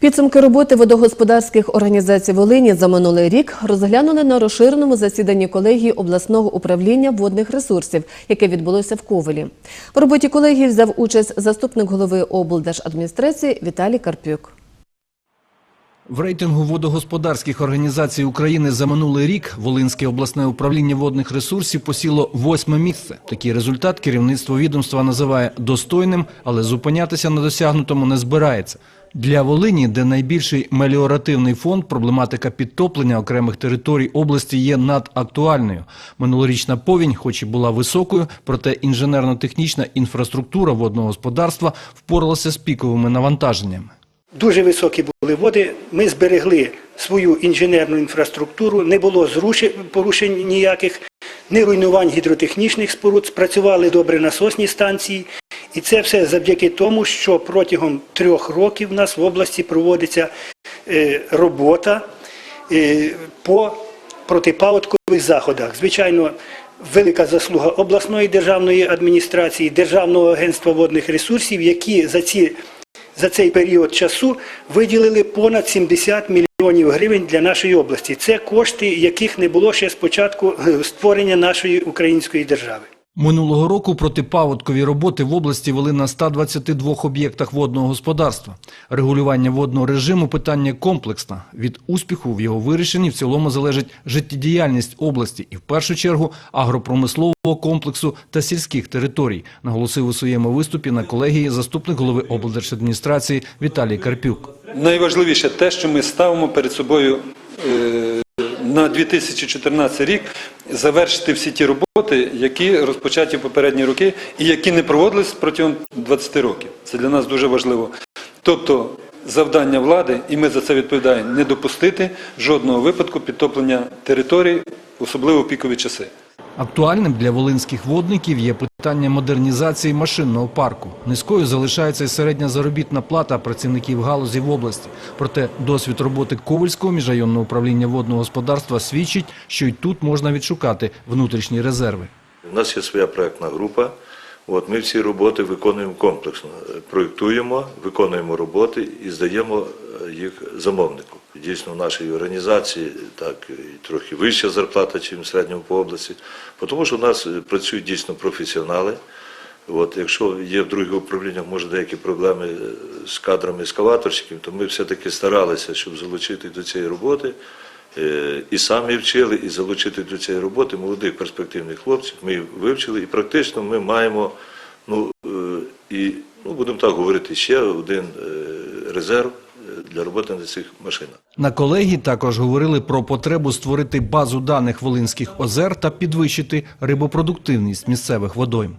Підсумки роботи водогосподарських організацій Волині за минулий рік розглянули на розширеному засіданні колегії обласного управління водних ресурсів, яке відбулося в Ковелі. В роботі колегії взяв участь заступник голови облдержадміністрації Віталій Карпюк. В рейтингу водогосподарських організацій України за минулий рік Волинське обласне управління водних ресурсів посіло восьме місце. Такий результат керівництво відомства називає достойним, але зупинятися на досягнутому не збирається. Для Волині, де найбільший меліоративний фонд, проблематика підтоплення окремих територій області є надактуальною. Минулорічна повінь, хоч і була високою, проте інженерно-технічна інфраструктура водного господарства впоралася з піковими навантаженнями. Дуже високі були води. Ми зберегли свою інженерну інфраструктуру, не було порушень ніяких, ні руйнувань гідротехнічних споруд, спрацювали добре насосні станції. І це все завдяки тому, що протягом трьох років в нас в області проводиться е, робота е, по протипаводкових заходах. Звичайно, велика заслуга обласної державної адміністрації, Державного агентства водних ресурсів, які за ці за цей період часу виділили понад 70 мільйонів гривень для нашої області. Це кошти, яких не було ще з початку е, створення нашої української держави. Минулого року протипаводкові роботи в області вели на 122 об'єктах водного господарства. Регулювання водного режиму – питання комплексне. Від успіху в його вирішенні в цілому залежить життєдіяльність області і в першу чергу агропромислового комплексу та сільських територій, наголосив у своєму виступі на колегії заступник голови облдержадміністрації Віталій Карпюк. Найважливіше те, що ми ставимо перед собою е, на 2014 рік завершити всі ті роботи, які розпочаті в попередні роки і які не проводились протягом 20 років. Це для нас дуже важливо. Тобто завдання влади, і ми за це відповідаємо, не допустити жодного випадку підтоплення територій, особливо в пікові часи. Актуальним для волинських водників є питання модернізації машинного парку. Низькою залишається і середня заробітна плата працівників галузі в області. Проте досвід роботи Ковальського міжрайонного управління водного господарства свідчить, що й тут можна відшукати внутрішні резерви. У нас є своя проектна група. От ми всі роботи виконуємо комплексно. Проєктуємо, виконуємо роботи і здаємо е, їх замовнику. Дійсно, в нашій організації так і трохи вища зарплата, ніж в середньому по області, тому що у нас е, працюють дійсно професіонали. От, якщо є в других управліннях, може, деякі проблеми е, з кадрами ескаваторщиків, то ми все-таки старалися, щоб залучити до цієї роботи. е, І самі вчили, і залучити до цієї роботи молодих перспективних хлопців. Ми вивчили, і практично ми маємо, ну і ну будемо так говорити, ще один резерв для роботи на цих машинах. На колегії також говорили про потребу створити базу даних волинських озер та підвищити рибопродуктивність місцевих водойм.